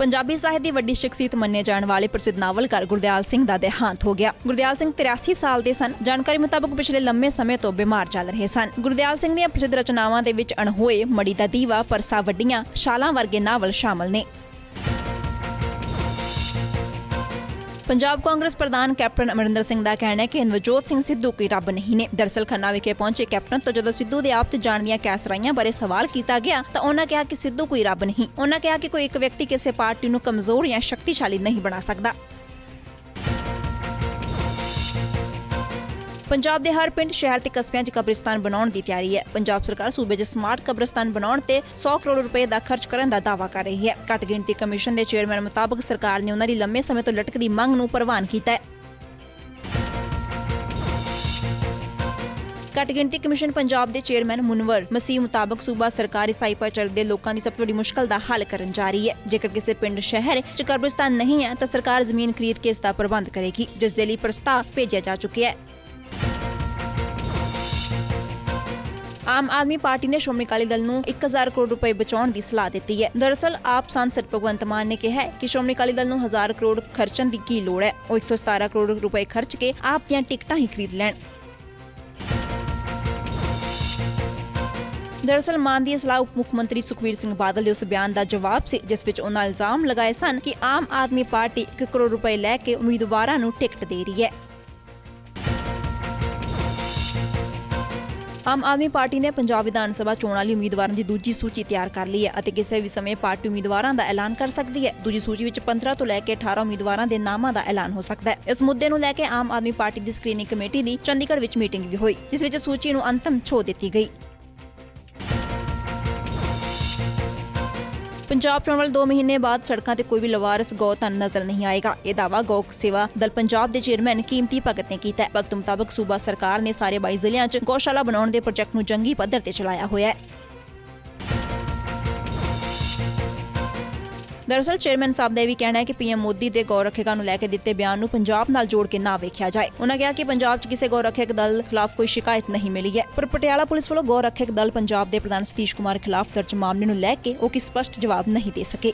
ਪੰਜਾਬੀ ਸਾਹਿਤ ਦੀ ਵੱਡੀ ਸ਼ਖਸੀਅਤ ਮੰਨੇ ਜਾਣ ਵਾਲੇ ਪ੍ਰਸਿੱਧ ਨਾਵਲਕਾਰ ਗੁਰਦਿਆਲ ਸਿੰਘ ਦਾ ਦੇਹਾਂਤ ਹੋ ਗਿਆ। ਗੁਰਦਿਆਲ ਸਿੰਘ 83 ਸਾਲ ਦੇ ਸਨ। ਜਾਣਕਾਰੀ ਮੁਤਾਬਕ ਪਿਛਲੇ ਲੰਮੇ ਸਮੇਂ ਤੋਂ ਬਿਮਾਰ ਚੱਲ ਰਹੇ ਸਨ। ਗੁਰਦਿਆਲ ਸਿੰਘ ਦੀਆਂ ਪ੍ਰਸਿੱਧ ਰਚਨਾਵਾਂ ਦੇ ਵਿੱਚ ਅਣਹੋਏ, ਮੜੀ ਦਾ ਦੀਵਾ, ਪਰਸਾ ਵੱਡੀਆਂ ਸ਼ਾਲਾਂ ਵਰਗੇ ਨਾਵਲ ਸ਼ਾਮਲ ਨੇ। ਪੰਜਾਬ ਕਾਂਗਰਸ ਪ੍ਰਧਾਨ ਕੈਪਟਨ ਅਮਰਿੰਦਰ ਸਿੰਘ ਦਾ ਕਹਿਣਾ ਹੈ ਕਿ ਨਵਜੋਤ ਸਿੰਘ ਸਿੱਧੂ ਕੋਈ ਰੱਬ ਨਹੀਂ ਨੇ। ਦਰਸਲ ਖੰਨਾ ਵਿਖੇ ਪਹੁੰਚੇ ਕੈਪਟਨ ਤੋਂ ਜਦੋਂ ਸਿੱਧੂ ਦੇ ਆਪ ਤੇ ਜਾਣ ਦੀਆਂ ਕੈਸਰਾਈਆਂ ਬਾਰੇ ਸਵਾਲ ਕੀਤਾ ਗਿਆ, ਤਾਂ ਉਹਨਾਂ ਕਿਹਾ ਕਿ ਸਿੱਧੂ ਕੋਈ ਰੱਬ ਨਹੀਂ। ਉਹਨਾਂ ਕਿਹਾ ਕਿ ਕੋਈ ਇੱਕ ਵਿਅਕਤੀ ਕਿਸੇ ਪਾਰਟੀ ਨੂੰ ਕਮਜ਼ੋਰ ਜਾਂ ਸ਼ਕਤੀਸ਼ਾਲੀ ਨਹੀਂ ਬਣਾ ਸਕਦਾ। ਪੰਜਾਬ ਦੇ ਹਰ ਪਿੰਡ, ਸ਼ਹਿਰ ਤੇ ਕਸਬਿਆਂ 'ਚ ਕਬਰਿਸਤਾਨ ਬਣਾਉਣ ਦੀ ਤਿਆਰੀ ਹੈ। ਪੰਜਾਬ ਸਰਕਾਰ ਸੂਬੇ 'ਚ ਸਮਾਰਟ ਕਬਰਿਸਤਾਨ ਬਣਾਉਣ ਤੇ 100 ਕਰੋੜ ਰੁਪਏ ਦਾ ਖਰਚ ਕਰਨ ਦਾ ਦਾਅਵਾ ਕਰ ਰਹੀ ਹੈ। ਘੱਟ ਗਿਣਤੀ ਕਮਿਸ਼ਨ ਦੇ ਚੇਅਰਮੈਨ ਮੁਤਾਬਕ ਸਰਕਾਰ ਨੇ ਉਹਨਾਂ ਦੀ ਲੰਮੇ ਸਮੇਂ ਤੋਂ ਲਟਕਦੀ ਮੰਗ ਨੂੰ ਪ੍ਰਵਾਨ ਕੀਤਾ ਹੈ। ਘੱਟ ਗਿਣਤੀ ਕਮਿਸ਼ਨ ਪੰਜਾਬ ਦੇ ਚੇਅਰਮੈਨ ਮੁਨਵਰ ਮਸੀਹ ਮੁਤਾਬਕ ਸੂਬਾ ਸਰਕਾਰ ਈਸਾਈ ਭਾਈਚਾਰੇ ਦੇ ਲੋਕਾਂ ਦੀ ਸਭ ਤੋਂ ਵੱਡੀ ਮੁਸ਼ਕਲ ਦਾ ਹੱਲ ਕਰਨ ਜਾ ਰਹੀ ਹੈ। ਜੇਕਰ ਕਿਸੇ ਪਿੰਡ, ਸ਼ਹਿਰ 'ਚ ਕਬਰਿਸਤਾਨ ਨਹੀਂ ਹੈ ਤਾਂ ਸਰਕਾਰ ਜ਼ਮੀਨ ਖਰੀਦ ਕੇ ਇਸ ਦਾ ਪ੍ਰਬੰਧ ਕਰੇਗੀ, ਜਿਸ ਦੇ ਲਈ ਪ੍ਰਸਤਾਵ ਭੇਜਿਆ ਜਾ ਚੁੱਕਿਆ ਹੈ। ਆਮ ਆਦਮੀ ਪਾਰਟੀ ਨੇ ਸ਼੍ਰੋਮਣੀ ਅਕਾਲੀ ਦਲ ਨੂੰ 1000 ਕਰੋੜ ਰੁਪਏ ਬਚਾਉਣ ਦੀ ਸਲਾਹ ਦਿੱਤੀ ਹੈ। ਦਰਅਸਲ, ਆਪ ਸੰਸਦ ਭਗਵੰਤ ਮਾਨ ਨੇ ਕਿਹਾ ਕਿ ਸ਼੍ਰੋਮਣੀ ਅਕਾਲੀ ਦਲ ਨੂੰ 1000 ਕਰੋੜ ਖਰਚਣ ਦੀ ਕੀ ਲੋੜ ਹੈ? ਉਹ 117 ਕਰੋੜ ਰੁਪਏ ਖਰਚ ਕੇ ਆਪ ਦੀਆਂ ਟਿਕਟਾਂ ਹੀ ਖਰੀਦ ਲੈਣ। ਦਰਅਸਲ, ਮਾਨ ਦੀ ਸਲਾਹ ਉਪ ਮੁੱਖ ਮੰਤਰੀ ਸੁਖਵੀਰ ਸਿੰਘ ਬਾਦਲ ਦੇ ਉਸ ਬਿਆਨ ਦਾ ਜਵਾਬ ਸੀ, ਜਿਸ ਵਿੱਚ ਉਹਨਾਂ ਇਲਜ਼ਾਮ ਲਗਾਏ ਸਨ ਕਿ ਆਮ ਆਦਮੀ ਪਾਰਟੀ 1 ਕਰੋੜ ਰੁਪਏ ਲੈ ਕੇ ਉਮੀਦਵਾਰਾਂ ਨੂੰ ਟਿਕਟ ਦੇ ਰਹੀ ਹੈ। ਆਮ ਆਦਮੀ ਪਾਰਟੀ ਨੇ ਪੰਜਾਬ ਵਿਧਾਨ ਸਭਾ ਚੋਣਾਂ ਲਈ ਉਮੀਦਵਾਰਾਂ ਦੀ ਦੂਜੀ ਸੂਚੀ ਤਿਆਰ ਕਰ ਲਈ ਹੈ ਅਤੇ ਕਿਸੇ ਵੀ ਸਮੇਂ ਪਾਰਟੀ ਉਮੀਦਵਾਰਾਂ ਦਾ ਐਲਾਨ ਕਰ ਸਕਦੀ ਹੈ। ਦੂਜੀ ਸੂਚੀ ਵਿੱਚ 15 ਤੋਂ ਲੈ ਕੇ 18 ਉਮੀਦਵਾਰਾਂ ਦੇ ਨਾਮਾਂ ਦਾ ਐਲਾਨ ਹੋ ਸਕਦਾ ਹੈ। ਇਸ ਮੁੱਦੇ ਨੂੰ ਲੈ ਕੇ ਆਮ ਆਦਮੀ ਪਾਰਟੀ ਦੀ ਸਕਰੀਨਿੰਗ ਕਮੇਟੀ ਦੀ ਚੰਡੀਗੜ੍ਹ ਵਿੱਚ ਮੀਟਿੰਗ ਵੀ ਹੋਈ, ਜਿਸ ਵਿੱਚ ਸੂਚੀ ਨੂੰ ਅੰਤਮ ਛੋ ਦਿੱਤੀ ਗਈ। ਪੰਜਾਬ ਚੋਣ ਵਾਲੇ 2 ਮਹੀਨੇ ਬਾਅਦ ਸੜਕਾਂ ਤੇ ਕੋਈ ਵੀ ਲਵਾਰਸ ਗੌ ਧਨ ਨਜ਼ਰ ਨਹੀਂ ਆਏਗਾ। ਇਹ ਦਾਵਾ ਗੌ ਸੇਵਾ ਦਲ ਪੰਜਾਬ ਦੇ ਚੇਅਰਮੈਨ ਕੀਮਤੀ ਭਗਤ ਨੇ ਕੀਤਾ ਹੈ। ਵਕਤ ਮੁਤਾਬਕ ਸੂਬਾ ਸਰਕਾਰ ਨੇ ਸਾਰੇ 22 ਜ਼ਿਲ੍ਹਿਆਂ 'ਚ ਗੌਸ਼ਾਲਾ ਬਣਾਉਣ ਦੇ ਪ੍ਰੋਜੈਕਟ ਨੂੰ ਜੰਗੀ ਪੱਧਰ ਤੇ ਚਲਾਇਆ ਹੋਇਆ ਹੈ। ਦਰਅਸਲ, ਚੇਅਰਮੈਨ ਸਾਹਿਬ ਦਾ ਇਹ ਵੀ ਕਹਿਣਾ ਹੈ ਕਿ ਪੀਐਮ ਮੋਦੀ ਦੇ ਗੌ ਰੱਖਿਅਕਾਂ ਨੂੰ ਲੈ ਕੇ ਦਿੱਤੇ ਬਿਆਨ ਨੂੰ ਪੰਜਾਬ ਨਾਲ ਜੋੜ ਕੇ ਨਾ ਵੇਖਿਆ ਜਾਏ। ਉਹਨਾਂ ਕਿਹਾ ਕਿ ਪੰਜਾਬ 'ਚ ਕਿਸੇ ਗੌ ਰੱਖਿਅਕ ਦਲ ਖਿਲਾਫ ਕੋਈ ਸ਼ਿਕਾਇਤ ਨਹੀਂ ਮਿਲੀ ਹੈ। ਪਰ ਪਟਿਆਲਾ ਪੁਲਿਸ ਵੱਲੋਂ ਗੌ ਰੱਖਿਅਕ ਦਲ ਪੰਜਾਬ ਦੇ ਪ੍ਰਧਾਨ ਸਤੀਸ਼ ਕੁਮਾਰ ਖਿਲਾਫ ਦਰਜ ਮਾਮਲੇ ਨੂੰ ਲੈ ਕੇ ਉਹ ਕੋਈ ਸਪਸ਼ਟ ਜਵਾਬ ਨਹੀਂ ਦੇ ਸਕੇ।